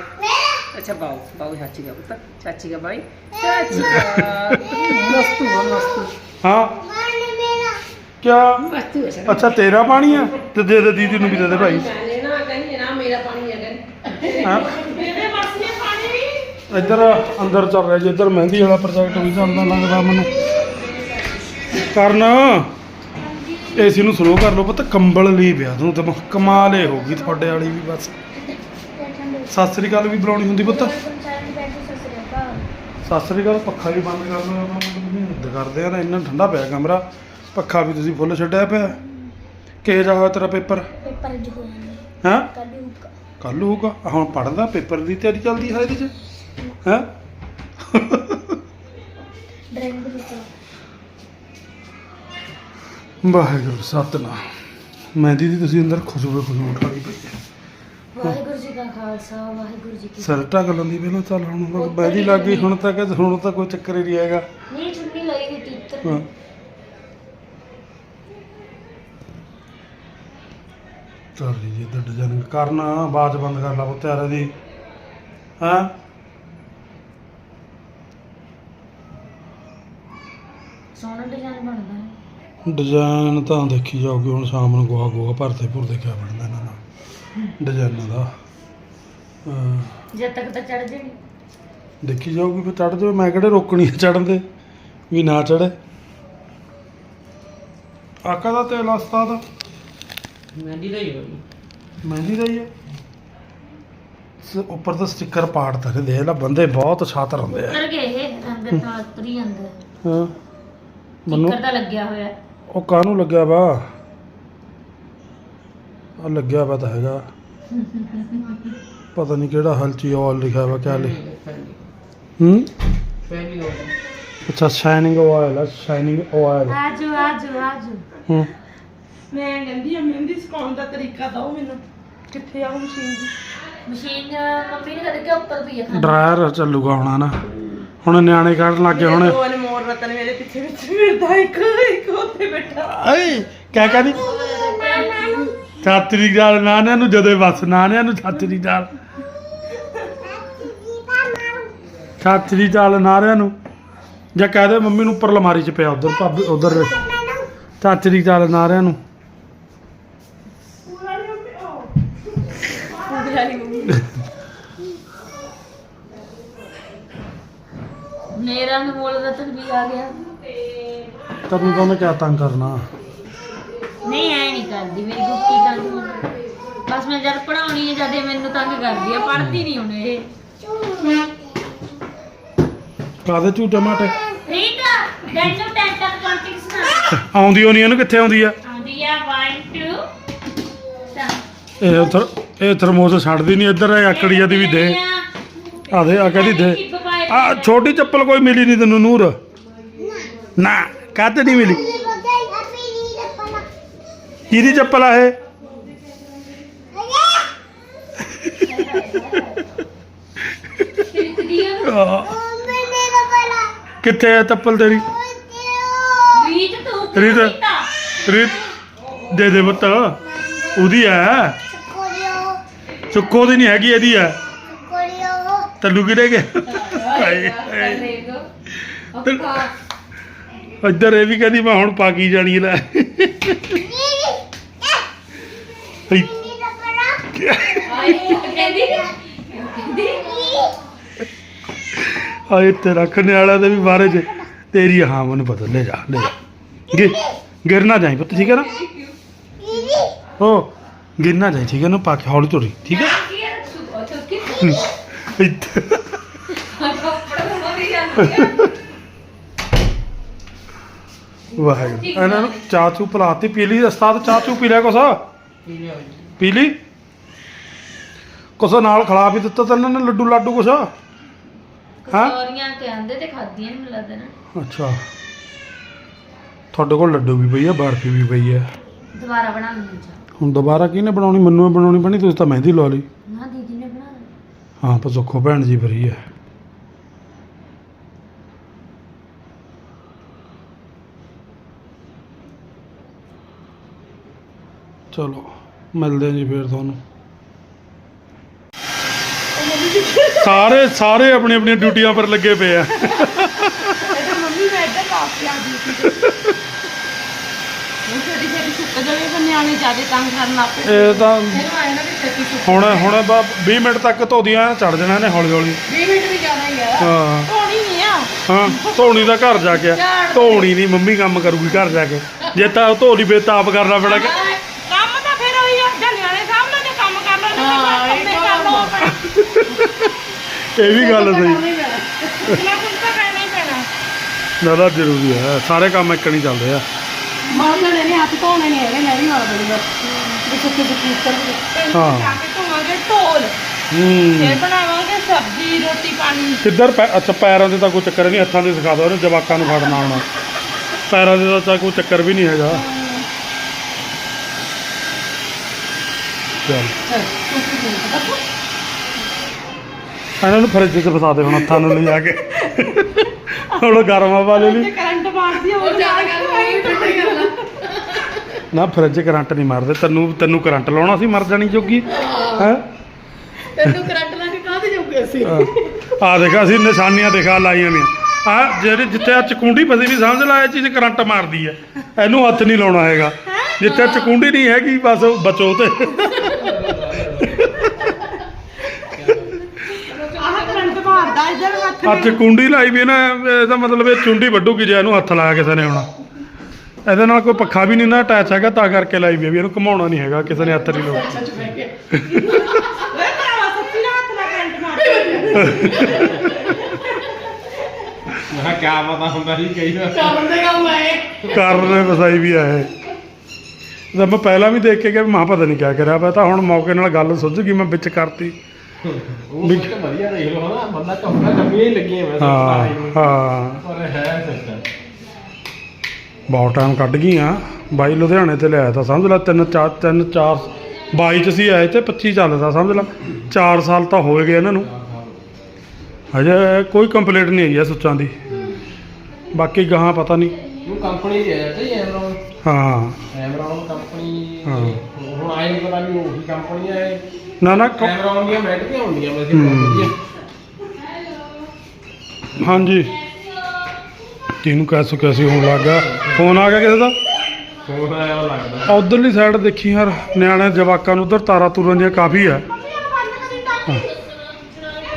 ਅੱਛਾ ਬਾਉ ਬਾਉ ਚਾਚੀ ਕਾ ਪੁੱਤ ਚਾਚੀ ਕਾ ਭਾਈ ਚਾਚੀ ਕਾ ਮਸਤੂ ਹਾਂ ਮਸਤੂ। ਹਾਂ। ਕਿਆ? ਮਸਤੂ ਹੈ ਅੱਛਾ ਤੇਰਾ ਪਾਣੀ ਆ? ਤੇ ਦੇ ਦੇ ਦੀਦੀ ਨੂੰ ਵੀ ਦੇ ਦੇ ਭਾਈ। ਮੈਂ ਲੈਣਾ ਕਹਿੰਦੀ ਨਾ ਮੇਰਾ ਪਾਣੀ ਹੈ ਕਹਿੰਦੀ। ਹਾਂ। ਮੇਰੇ ਮਾਸੀਆਂ ਪਾਣੀ ਵੀ। ਇੱਧਰ ਅੰਦਰ ਚੱਲ ਰਿਹਾ ਜੀ ਇੱਧਰ ਮਹਿੰਦੀ ਵਾਲਾ ਪ੍ਰੋਜੈਕਟ ਵੀ ਚੱਲਦਾ ਲੱਗਦਾ ਮੈਨੂੰ। ਕਰਨ। ਏਸੀ ਨੂੰ ਸਲੋ ਕਰ ਲਓ ਪਤਾ ਕੰਬਲ ਲਈ ਪਿਆ ਤੂੰ ਤੇ ਕਮਾਲ ਏ ਹੋ ਗਈ ਤੁਹਾਡੇ ਵਾਲੀ ਵੀ ਬਸ। ਸਤਿ ਸ੍ਰੀ ਅਕਾਲ ਵੀ ਬੁਲਾਉਣੀ ਹੁੰਦੀ ਪੁੱਤ। ਸਤਿ ਸ੍ਰੀ ਅਕਾਲ ਪੱਖਾ ਵੀ ਬੰਦ ਕਰ ਲਓ ਬੰਦ ਕਰਦੇ ਆ ਨਾ ਇੰਨਾ ਠੰਡਾ ਪਿਆ ਕਮਰਾ। ਪੱਖਾ ਵੀ ਤੁਸੀਂ ਫੁੱਲ ਛੱਡਿਆ ਪਿਆ। ਕਿਹੋ ਜਿਹਾ ਹੋਇਆ ਤੇਰਾ ਪੇਪਰ? ਪੇਪਰ ਅੱਜ ਹੋਇਆ ਨਹੀਂ ਹਾਂ? ਕੱਲ ਹੋਊਗਾ। ਕੱਲ ਹੋਊਗਾ? ਹੁਣ ਪੜਦਾ ਪੇਪਰ ਦੀ ਤਿਆਰੀ ਚੱਲਦੀ ਹੈ ਇਹਦੇ ਚ? ਹੈਂ? ਡਰਾਇੰਗ ਦੇ ਵਿੱਚ ਵਾਹਿਗੁਰੂ ਸਤਨਾਮ। ਮਹਿੰਦੀ ਦੀ ਤੁਸੀਂ ਅੰਦਰ ਖੁਸ਼ਬੂ ਖੁਸ਼ਬੂ ਉਠਾਈ ਪਈ ਹੈ ਵਾਹਿਗੁਰੂ ਜੀ ਕਾ ਖਾਲਸਾ ਵਾਹਿਗੁਰੂ ਜੀ ਕੀ ਸਿਰ ਢੱਕ ਲੈਂਦੀ ਪਹਿਲਾਂ ਚੱਲ ਹੁਣ ਮਹਿੰਦੀ ਲੱਗ ਗਈ ਹੁਣ ਤਾਂ ਕਹਿੰਦੇ ਹੁਣ ਤਾਂ ਕੋਈ ਚੱਕਰ ਹੀ ਨਹੀਂ ਹੈਗਾ। ਨਹੀਂ ਚੁੰਨੀ ਲਾਈ ਹੋਈ ਹਾਂ। ਚੱਲ ਜੀ ਇੱਧਰ ਡਿਜ਼ਾਈਨ ਕਰਨਾ 'ਚ ਬੰਦ ਕਰ ਲਾ ਪੁੱਤ ਯਾਰ ਦੀ ਹਾਂ? ਸੋਹਣਾ ਡਿਜ਼ਾਈਨ ਬਣਦਾ। ਹੈ ਡਿਜ਼ਾਈਨ ਤਾਂ ਦੇਖੀ ਜਾਊਗੀ ਹੁਣ ਸ਼ਾਮ ਨੂੰ ਗੋਹਾ ਗੋਹਾ ਭੁਰਦੇ ਕਿਆ ਬਣਦਾ। ਇਹਨਾਂ ਦਾ ਡਿਜ਼ਾਈਨਾਂ ਦਾ। ਜਦ ਤੱਕ ਤਾਂ ਚੜ ਜਾਣੀ ਦੇਖੀ ਜਾਊਗੀ ਫਿਰ ਚੜ ਜਾਵੇ ਮੈਂ ਕਿਹੜੇ ਰੋਕਣੀ ਆ ਚੜਨ ਦੇ? ਵੀ ਨਾ ਚੜੇ ਆਕਾ ਦਾ ਤੇਲ ਹਸਤਾ ਦਾ ਮਹਿੰਦੀ ਦਾ ਹੀ ਹੋਈ ਮਹਿੰਦੀ ਦਾ ਹੀ ਹੈ ਸ- ਉੱਪਰ ਤਾਂ ਸਟicker ਪਾੜਤਾ ਨੇ ਦੇਖ ਲੈ ਬੰਦੇ ਬਹੁਤ ਛਾਤਰ ਹੁੰਦੇ ਆ। ਉਤਰ ਗਏ ਇਹ ਅੰਦਰ ਤਾਂ ਉਤਰੀ ਅੰਦਰ ਹਾਂ। ਮੈਨੂੰ ਸਟicker ਤਾਂ ਲੱਗਿਆ ਹੋਇਆ। ਉਹ ਕਾਹਨੂੰ ਲੱਗਿਆ ਵਾ? ਆ ਲੱਗਿਆ ਵਾ ਤਾਂ ਹੈਗਾ। ਪਤਾ ਨਹੀਂ ਕਿਹੜਾ ਹਲਚੀ ਆਲ ਲਿਖਿਆ ਵਾ ਕਿਆ ਲਿਖ ਹੂੰ? ਅੱਛਾ ਸ਼ਾਈਨਿੰਗ ਆਇਲ ਆ ਸ਼ਾਈਨਿੰਗ ਆਇਲ ਆਜੋ ਆਜੋ ਆਜੋ। ਹੂੰ। ਮੈਂ ਕਹਿੰਦੀ ਆ ਮਹਿੰਦੀ ਸਿਖਾਉਣ ਦਾ ਤਰੀਕਾ ਦਿਓ ਮੈਨੂੰ। ਕਿੱਥੇ ਆ ਉਹ ਮਸ਼ੀਨ ਦੀ? ਮਸ਼ੀਨ ਮੰਮੀ ਨੇ ਕਦੇ ਕਿ ਉੱਪਰ ਪਈ ਹੈ ਡਰਾਇਰ ਚੱਲੂਗਾ ਹੁਣ ਨਾ। ਹੁਣ ਨਿਆਣੇ ਕੱਢਣ ਲੱਗੇ ਹੁਣ। ਦੋ ਅਨਮੋਲ ਰਤਨ ਮੇਰੇ ਪਿੱਛੇ ਪਿੱਛੇ ਫਿਰਦਾ ਇੱਕ ਇੱਕ ਉੱਥੇ ਬੈਠਾ। ਏ ਕਿਆ ਕਹਦੀ ਛਾਤਰੀ ਗਾਲ ਨਾਨਿਆਂ ਨੂੰ ਜਦੇ ਬਸ ਨਾਨਿਆਂ ਨੂੰ ਛਾਤਰੀ ਗਾਲ ਛਾਤਰੀ ਗਾਲ ਨਾਰਿਆਂ ਨੂੰ। ਜਾਂ ਕਹਿ ਦੇ ਮੰਮੀ ਨੂੰ ਉੱਪਰ ਅਲਮਾਰੀ 'ਚ ਪਿਆ ਉਧਰ ਭਾਬੀ ਉਧਰ ਛਾਤਰੀ ਗਾਲ ਨਾਰਿਆਂ ਨੂੰ। ਮੇਰਾ ਅਨਮੋਲ ਰਤਨ ਵੀ ਆ ਗਿਆ। ਤੈਨੂੰ ਤਾਂ ਉਹਨੇ ਕਿਆ ਤੰਗ ਕਰਨਾ। ਨਹੀਂ ਐ ਨਹੀਂ ਕਰਦੀ ਮੇਰੀ ਗੁੱਟੀ ਤੰਗ। ਬਸ ਮੈਂ ਜਦ ਪੜਾਉਣੀ ਹੈ ਜਦ ਇਹ ਮੈਨੂੰ ਤੰਗ ਕਰਦੀ ਆ ਪੜਦੀ ਨਹੀਂ ਹੁਣ ਇਹ। ਕਾਦੇ ਝੂਟੇ ਮਾਟੇ? ਰੀਤ ਦੈਨੂ 10 ਤੱਕ ਕਾਉਂਟਿੰਗ ਸੁਣਾ। ਆਉਂਦੀ ਹੋਣੀ ਇਹਨੂੰ ਕਿੱਥੇ ਆਉਂਦੀ ਆ? ਆਉਂਦੀ ਆ 1 2 ਇਹ ਉਧਰ ਇਹ ਥਰਮੋਸ ਛੱਡਦੀ ਨਹੀਂ ਇੱਧਰ ਇਹ ਆਕੜੀਆ ਦੀ ਵੀ ਦੇ। ਆ ਦੇ ਆ ਕਹਿੰਦੀ ਦੇ? ਆ ਛੋਟੀ ਚੱਪਲ ਕੋਈ ਮਿਲੀ ਨਹੀਂ ਤੈਨੂੰ ਨੂਰ? ਨਾ ਕਾਹਤੇ ਨਹੀਂ ਮਿਲੀ? ਕਿਹਦੀ ਚੱਪਲ ਆ ਇਹ ਆਹ। ਕਿੱਥੇ ਹੈ ਤੱਪਲ ਤੇਰੀ ਰੀਤ ਤੂੰ ਰੀਤ। ਕੀਤਾ? ਰੀਤ ਦੇ ਦੇ ਪੁੱਤ ਉਹਦੀ ਹੈ ਸੁੱਕੋ ਦੀ ਨਹੀਂ ਹੈਗੀ ਇਹਦੀ ਹੈ ਤੈਨੂੰ ਕਿਹੜੇ ਹਾਏ, ਹਾਏ। ਦੇਖ ਅੱਖਾਂ ਇੱਧਰ ਇਹ ਵੀ ਕਹਿੰਦੀ ਮੈਂ ਹੁਣ ਪਾ ਕੀ ਜਾਣੀ ਲੈ ਹਾਏ ਤੇ ਰੱਖਣੇ ਵਾਲਾ ਦੇ ਵੀ ਬਾਰੇ ਚ। ਤੇਰੀ ਹਾਂ ਮੈਨੂੰ ਪਤਾ ਲੈ ਜਾ ਲੈ ਜਾ। ਗਿਰ ਨਾ ਜਾਈ ਪੁੱਤ ਠੀਕ ਹੈ ਨਾ? ਓ ਗਿਰ ਨਾ ਜਾਈ ਠੀਕ ਹੈ ਨਾ? ਪਾ ਕੇ ਹੌਲੀ ਤੋੜੀ ਠੀਕ ਹੈ? ਹੈ ਇੱਥੇ। ਹੈ ਵਾਹਿਗੁਰੂ। ਇਹਨਾਂ ਨੂੰ ਚਾਹ ਚੂ ਪਲਾਤੀ ਪੀ ਲਈ ਉਸਤਾਦ ਚਾਹ ਚੂ ਪੀ ਲਿਆ ਕੁਛ? ਪੀ ਲਈ ਕੁਛ ਨਾਲ ਖਿਲਾ ਵੀ ਦਿੱਤਾ ਤਾਂ ਇਹਨਾਂ ਨੇ ਲੱਡੂ ਲਾਡੂ ਕੁਛ? ਹਾਂ? ਕਚੌਰੀਆਂ ਤੇ ਆਂਦੇ ਤੇ ਖਾਧੀਆਂ ਨਹੀਂ ਮਿਲਦਾ ਨਾ। ਅੱਛਾ। ਤੁਹਾਡੇ ਕੋਲ ਲੱਡੂ ਵੀ ਪਈ ਆ ਬਰਫੀ ਵੀ ਪਈ ਆ। ਦੁਬਾਰਾ ਬਣਾ ਚਾਹ ਹੁਣ ਦੁਬਾਰਾ ਕਿਹਨੇ ਬਣਾਉਣੀ? ਮੈਨੂੰ ਹੀ ਬਣਾਉਣੀ ਪੈਣੀ ਤੁਸੀਂ ਤਾਂ ਮਹਿੰਦੀ ਲਵਾ ਲਈ। ਨਾ ਦੀਦੀ ਨੇ ਬਣਾ ਲਈ ਹਾਂ ਪਰ ਸੁੱਖੋ ਭੈਣ ਜੀ ਫਰੀ ਹੈ ਚਲੋ ਮਿਲਦੇ ਹਾਂ ਜੀ ਫੇਰ ਤੁਹਾਨੂੰ। ਸਾਰੇ ਸਾਰੇ ਆਪਣੀ ਆਪਣੀਆਂ ਡਿਊਟੀਆਂ ਪਰ ਲੱਗੇ ਪਏ ਆ। ਮੰਮੀ ਮੈਂ ਇੱਧਰ ਕਾਫੀ ਆ ਗਈ ਹੁਣ ਛੋਟੀ ਛੋਟੀ ਸੁੱਕ ਜਾਵੇ ਤਾਂ ਨਿਆਣੇ ਜ਼ਿਆਦਾ ਤੰਗ ਕਰਨ ਲੱਗ ਪਏ। ਇਹ ਤਾਂ ਇਹਨੂੰ ਆਏ ਨਾ ਵੀ ਛੇਤੀ ਸੁੱਕ ਹੁਣ ਹੁਣ ਬਾ 20 ਮਿੰਟ ਤੱਕ ਧੋਦੀਆਂ ਚੜ ਜਾਣਾ ਨੇ ਹੌਲੀ ਹੌਲੀ 20 ਮਿੰਟ ਵੀ ਜ਼ਿਆਦਾ ਹੀ ਆ। ਹਾਂ। ਧੋਣੀ ਨਹੀਂ ਆ। ਹਾਂ ਧੋਣੀ ਦਾ ਘਰ ਜਾ ਕੇ ਆ। ਧੋਣੀ ਨਹੀਂ ਮੰਮੀ ਕੰਮ ਕਰੂਗੀ ਘਰ ਜਾ ਕੇ। ਜੇ ਤਾਂ ਧੋ ਲਈ ਫੇਰ ਤਾਂ ਆਪ ਕਰਨਾ ਪੈਣਾ ਕਿ ਕੰਮ ਤਾਂ ਫਿਰ ਉਹੀ ਆ ਜਾਂ ਨਿਆਣੇ ਸਾਹਮਣੇ ਤੇ ਕੰਮ ਕਰ ਲਓ ਹਾਂ, ਨਾ ਇਹ ਕੰਮੇ ਤਾਂ ਕਰ ਲਓ ਆਪਣਾ ਇਹ ਵੀ ਗੱਲ ਸਹੀ। ਨਹੀਂ ਕਿੰਨਾ ਕੁਝ ਤਾਂ ਕਰਨਾ ਹੀ ਪੈਣਾ। ਨਾ ਨਾ ਜ਼ਰੂਰੀ ਹੈ। ਸਾਰੇ ਕੰਮ ਇੱਕ ਨਹੀਂ ਚੱਲਦੇ ਆ। ਮਾਰਨੇ ਨੇ ਹੱਥ ਧੋਣੇ ਨਹੀਂ ਹੈਗੇ ਮੈਂ ਵੀ ਮਾਰ ਦੇਣੀ ਬਸ ਵੀ ਸੁੱਕੇ ਸੁੱਕੇ ਉੱਤਰ ਗਏ ਹਾਂ। ਜਾ ਕੇ ਧੋਵਾਂਗੇ ਢੋਲ। ਹੂੰ। ਫਿਰ ਬਣਾਵਾਂਗੇ ਸਬਜ਼ੀ ਰੋਟੀ ਪਾਣੀ। ਕਿੱਧਰ ਪੈ- ਅੱਛਾ ਪੈਰਾਂ ਦੇ ਤਾਂ ਕੋਈ ਚੱਕਰ ਨਹੀਂ ਹੱਥਾਂ ਦੇ ਸਿਖਾ ਦੋ ਇਹਨੂੰ ਜਵਾਕਾਂ ਨੂੰ ਫੜਨਾ ਆਉਣਾ ਪੈਰਾਂ ਦੇ ਤਾਂ ਕੋਈ ਚੱਕਰ ਵੀ ਨਹੀਂ ਹੈਗਾ। ਚੱਲ। ਇਹਨਾਂ ਨੂੰ ਫਰਿੱਜ 'ਚ ਫਸਾ ਦੇ ਹੁਣ ਹੱਥਾਂ ਨੂੰ ਲਿਜਾ ਕੇ। ਹੁਣ ਗਰਮ ਹਵਾ ਲੈ ਲਈ। ਕਰੰਟ ਮਾਰਦੀ ਉਹ ਹੋਵੇ ਚਾਰ ਗੱਲ ਹੋਈ ਟੁੱਟੀ ਗੱਲ ਨਾ ਫਰਿੱਜ ਕਰੰਟ ਨਹੀਂ ਮਾਰਦੇ। ਤੈਨੂੰ ਤੈਨੂੰ ਕਰੰਟ ਲਾਉਣਾ ਸੀ ਮਰ ਜਾਣੀ ਜੋਗੀ। ਹੈ। ਤੈਨੂੰ ਕਰੰਟ ਲਾ ਕੇ ਕਾਹਦੇ ਜਾਊਗੇ ਅਸੀਂ? ਆ ਦੇਖ ਅਸੀਂ ਨਿਸ਼ਾਨੀਆਂ ਦਿਖਾ ਲਾਈਆਂ ਨੇ। ਆ ਜਿਹੜੇ ਜਿੱਥੇ ਆ ਚਕੁੰਡੀ ਫਸੀ ਵੀ ਸਮਝ ਲਾ ਇਹ ਚੀਜ਼ ਕਰੰਟ ਮਾਰਦੀ ਹੈ ਇਹਨੂੰ ਹੱਥ ਨਹੀਂ ਲਾਉਣਾ ਹੈਗਾ। ਜਿੱਥੇ ਚਕੁੰਡੀ ਨਹੀਂ ਹੈਗੀ ਬਸ ਬਚੋ ਤੇ ਆਹ ਇਧਰ ਹੱਥ ਆ ਚਕੁੰਡੀ ਲਾਈ ਵੀ ਨਾ ਇਹਦਾ ਮਤਲਬ ਇਹ ਚੁੰਡੀ ਵੱਢੂਗੀ ਜੇ ਇਹਨੂੰ ਹੱਥ ਲਾਇਆ ਕਿਸੇ ਨੇ ਹੁਣ ਇਹਦੇ ਨਾਲ ਕੋਈ ਪੱਖਾ ਵੀ ਨਹੀਂ ਨਾ ਅਟੈਚ ਹੈਗਾ ਤਾਂ ਕਰਕੇ ਲਾਈ ਵੀ ਆ ਵੀ ਇਹਨੂੰ ਘੁਮਾਉਣਾ ਨਹੀਂ ਹੈਗਾ ਕਿਸੇ ਨੇ ਹੱਥ ਨਹੀਂ ਲਾਉਣਾ। ਵੇ ਭਰਾਵਾ ਸੱਚੀ ਨਾਲ ਹੱਥ ਨਾਲ ਕਰੰਟ ਮਾਰਦਾ ਮੈਂ ਕਿਹਾ ਪਤਾ ਹੁੰਦਾ ਸੀ ਕਈ ਵਾਰ ਕੰਮ ਦੇ ਕੰਮ ਆਏ। ਕਾਰਨ ਨੇ ਵਸਾਈ ਵੀ ਆ ਇਹ ਤਾਂ ਮੈਂ ਪਹਿਲਾਂ ਵੀ ਦੇਖ ਕੇ ਗਿਆ ਵੀ ਮਾਂ ਪਤਾ ਨਹੀਂ ਕਿਆ ਕਰਿਆ ਮੈਂ ਤਾਂ ਹੁਣ ਮੌਕੇ ਨਾਲ ਗੱਲ ਸੁੱਝ ਗਈ ਮੈਂ ਵਿੱਚ ਕਰਤੀ। ਉਹ ਸੋਚ ਕੇ ਵਧੀਆ ਦੇਖ ਲਓ ਹਨਾ ਬੰਦਾ ਕਹੂਗਾ ਕਮੀਆਂ ਹੀ ਲੱਗੀਆਂ ਮੈਂ ਹਾਂ ਹਾਂ। ਪਰ ਹੈ ਸਿਸਟਮ ਬਹੁਤ ਟਾਈਮ ਕੱਢ ਗਈਆਂ। ਬਾਈ ਲੁਧਿਆਣੇ ਤੇ ਲਿਆਇਆ ਤਾਂ ਸਮਝ ਲੈ ਤਿੰਨ ਚਾਰ ਤਿੰਨ ਚਾਰ 22 ਚ ਸੀ ਆਏ ਤੇ 25 ਚੱਲਦਾ ਸਮਝ ਲੈ। 4 ਸਾਲ ਤਾਂ ਹੋਏ ਗਏ ਇਹਨਾਂ ਨੂੰ। ਹਜੇ ਕੋਈ ਕੰਪਲੀਟ ਨਹੀਂ ਆਈ ਹੈ ਸੁੱਚਾਂ ਦੀ। ਬਾਕੀ ਗਾਹਾਂ ਪਤਾ ਨਹੀਂ। ਉਹ ਕੰਪਨੀ ਦੀ ਹੈ ਤੇ ਐਮਰੋਨ ਹਾਂ। ਐਮਰੋਨ ਕੰਪਨੀ ਹਾਂ। ਹੁਣ ਆਏ ਨਹੀਂ ਪਤਾ ਵੀ ਉਹੀ ਕੰਪਨੀ ਹੈ ਨਾ ਨਾ ਕ- ਐਮਰੋਨ ਦੀਆਂ ਮਹਿੰਗੀਆਂ ਹੁੰਦੀਆਂ ਵੈਸੇ ਹੂੰ। ਬਹੁਤ ਵਧੀਆ। ਹਾਂਜੀ। ਕਿਹਨੂੰ ਕਹਿ ਸੁਕਿਆ ਸੀ ਹੋਣ ਲੱਗਾ ਫੋਨ ਆ ਗਿਆ ਕਿਸੇ ਦਾ? ਫੋਨ ਆਇਆ ਉਹ ਲੱਗਦਾ। ਉਧਰਲੀ ਸਾਈਡ ਦੇਖੀ ਯਾਰ ਨਿਆਣੇ ਜਵਾਕਾਂ ਨੂੰ ਉਧਰ ਤਾਰਾ ਤੁਰਨ ਦੀਆਂ ਕਾਫੀ ਆ।